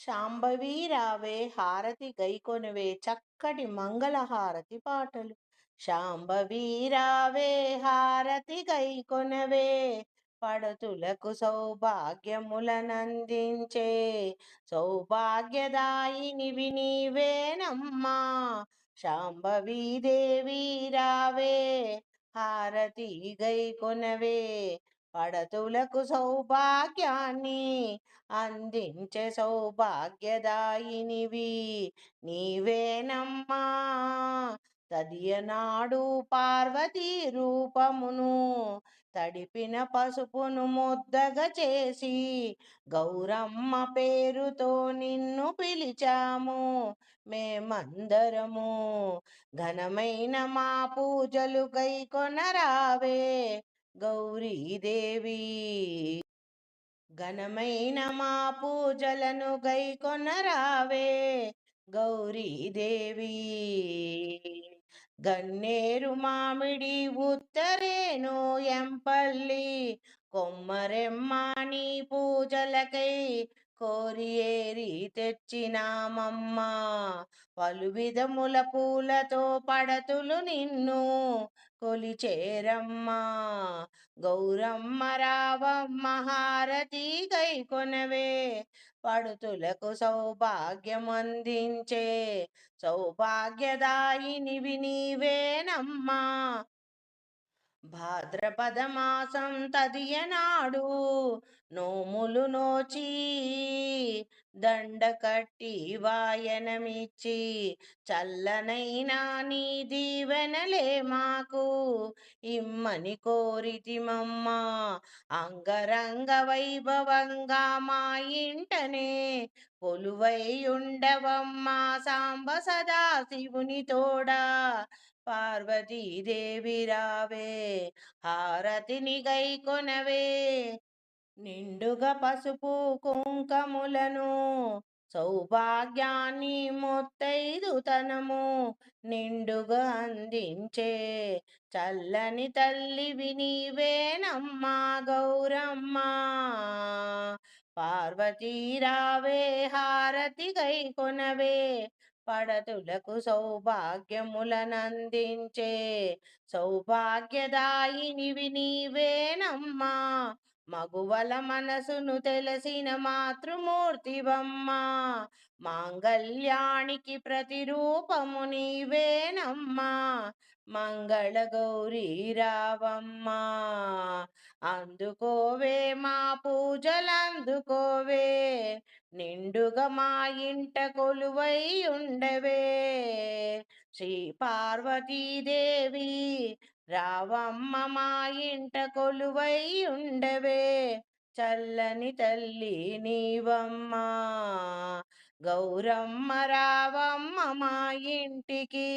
శాంభవి రావే హారతి గైకొనవే చక్కటి మంగళహారతి పాటలు. శాంభవి రావే హారతి గైకొనవే పడతులకు సౌభాగ్యములనందించే. సౌభాగ్యదాయినివి నీవేనమ్మా శాంభవి దేవి రావే హారతి గైకొనవే పడతులకు సౌభాగ్యాన్ని అందించే సౌభాగ్యదాయినివి. నీవేనమ్మా తదియనాడు పార్వతీ రూపమును తడిపిన పసుపును ముద్దగా చేసి గౌరమ్మ పేరుతో నిన్ను పిలిచాము. మేమందరము ఘనమైన మా పూజలు గైకొనరావే గౌరీదేవి ఘనమైన మా పూజలను గైకొనరావే. గౌరీదేవి గన్నేరు మామిడి ఉత్తరేను ఎంపల్లి కొమ్మరెమ్మాని పూజలకై కోరి ఏరి తెచ్చినామమ్మా. పలు విధముల పూలతో పడతులు నిన్ను కొలిచేరమ్మా. గౌరమ్మ రావమ్మ హారతి గైకొనవే పడుతులకు సౌభాగ్యం అందించే. సౌభాగ్యదాయినివి నీవేనమ్మా. భాద్రపదమాసం తదియనాడు నోములు నోచి దండ కట్టి వాయనమిచ్చి చల్లనైనా నీ దీవెనలే మాకు. ఇమ్మని కోరితిమమ్మా అంగరంగ వైభవంగా మా ఇంటనే కొలువై ఉండవమ్మా సాంబ సదా శివుని తోడా. పార్వతీదేవి రావే హారతిని గైకొనవే నిండుగా పసుపు కుంకములను సౌభాగ్యాన్ని మొత్తైదుతనము నిండుగా అందించే చల్లని తల్లివి నీవేనమ్మా గౌరమ్మ. పార్వతీ రావే హారతి గైకొనవే పడతులకు సౌభాగ్యములనందించే సౌభాగ్యదాయినివి నీవేనమ్మా. మగువల మనసును తెలిసిన మాతృమూర్తివమ్మ మాంగళ్యానికి ప్రతిరూపము నీవేనమ్మా. మంగళ గౌరీ రావమ్మా. అందుకోవే మా పూజలందుకోవే. నిండుగా మా ఇంట కొలువై ఉండవే. శ్రీ పార్వతీదేవి రావమ్మ మా ఇంట కొలువై ఉండవే. చల్లని తల్లి నీవమ్మా. గౌరమ్మ రావమ్మ మా ఇంటికి.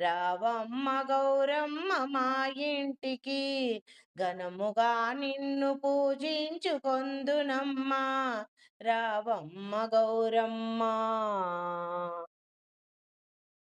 రావమ్మ గౌరమ్మ మా ఇంటికి. ఘనముగా నిన్ను పూజించుకొందునమ్మా. రావమ్మ గౌరమ్మ.